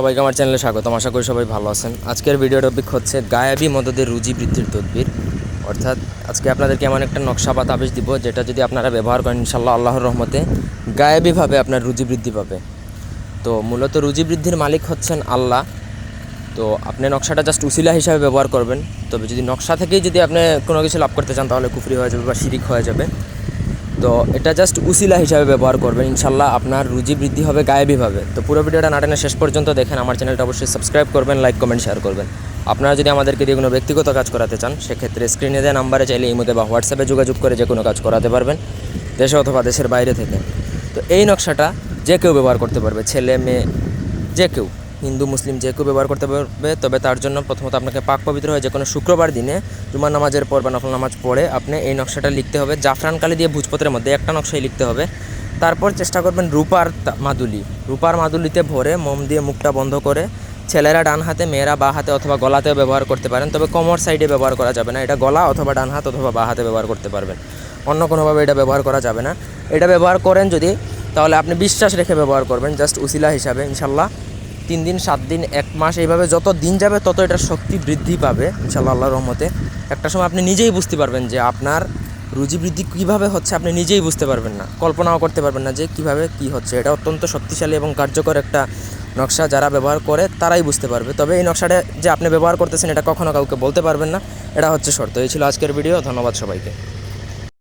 সবাইকে আমার চ্যানেলে স্বাগতম। আশা করি সবাই ভালো আছেন। আজকের ভিডিও টপিক হচ্ছে গায়াবি মদদের রুজি বৃদ্ধির তদবির। অর্থাৎ আজকে আপনাদেরকে এমন একটা নকশা বা তাবিজ দিব, যেটা যদি আপনারা ব্যবহার করেন ইনশাল্লাহ আল্লাহর রহমতে গায়াবিভাবে আপনার রুজি বৃদ্ধি পাবে। তো মূলত রুজি বৃদ্ধির মালিক হচ্ছেন আল্লাহ। তো আপনি নকশাটা জাস্ট উসিলা হিসাবে ব্যবহার করবেন। তবে যদি নকশা থেকেই যদি আপনি কোনো কিছু লাভ করতে চান, তাহলে কুফরি হয়ে যাবে বা শিরিক হয়ে যাবে। তো এটা জাস্ট উসিলা হিসাবে ব্যবহার করবেন, ইনশাল্লাহ আপনার রুজি বৃদ্ধি হবে গায়েবীভাবে তো পুরো ভিডিওটা নাটানে শেষ পর্যন্ত দেখেন, আমার চ্যানেলটা অবশ্যই সাবস্ক্রাইব করবেন লাইক কমেন্ট শেয়ার করবেন। আপনারা যদি আমাদেরকে দিয়ে কোনো ব্যক্তিগত কাজ করাতে চান, সেক্ষেত্রে স্ক্রিনে দেওয়া নাম্বারে চাইলে ইমোতে বা হোয়াটসঅ্যাপে যোগাযোগ করে যে কোনো কাজ করাতে পারবেন, দেশে অথবা দেশের বাইরে থেকে। তো এই নকশাটা যে কেউ ব্যবহার করতে পারবে, ছেলে, মেয়ে, যে কেউ। হিন্দু, মুসলিম যে কেউ ব্যবহার করতে পারবে, তবে তার জন্য প্রথমত আপনাকে পাক পবিত্র হয়ে যে কোনো শুক্রবার দিনে জুমার নামাজের পর বা নফল নামাজ পড়ে আপনি এই নকশাটা লিখতে হবে। জাফরান কালি দিয়ে ভুজপত্রের মধ্যে একটা নকশাই লিখতে হবে। তারপর চেষ্টা করবেন রূপার মাদুলি। রূপার মাদুলিতে ভরে মোম দিয়ে মুখটা বন্ধ করে ছেলেরা ডান হাতে, মেয়েরা বা হাতে অথবা গলাতেও ব্যবহার করতে পারেন, তবে কোমর সাইডে ব্যবহার করা যাবে না। এটা গলা অথবা ডান হাত অথবা বা হাতে ব্যবহার করতে পারবেন। অন্য কোনোভাবে এটা ব্যবহার করা যাবে না। এটা ব্যবহার করেন যদি, তাহলে আপনি বিশ্বাস রেখে ব্যবহার করবেন, জাস্ট উসিলা হিসাবে, ইনশাল্লাহ। তিন দিন, সাত দিন, এক মাস, এইভাবে যত দিন যাবে তত এটার শক্তি বৃদ্ধি পাবে ইনশাল্লাহ আল্লাহর রহমতে। একটা সময় আপনি নিজেই বুঝতে পারবেন যে আপনার রুজি বৃদ্ধি কীভাবে হচ্ছে আপনি নিজেই বুঝতে পারবেন না। কল্পনাও করতে পারবেন না যে কীভাবে কী হচ্ছে। এটা অত্যন্ত শক্তিশালী এবং কার্যকর একটা নকশা যারা ব্যবহার করে তারাই বুঝতে পারবে। তবে এই নকশাটা যে আপনি ব্যবহার করতেছেন এটা কখনো কাউকে বলতে পারবেন না। এটা হচ্ছে শর্ত। এই ছিল আজকের ভিডিও। ধন্যবাদ সবাইকে।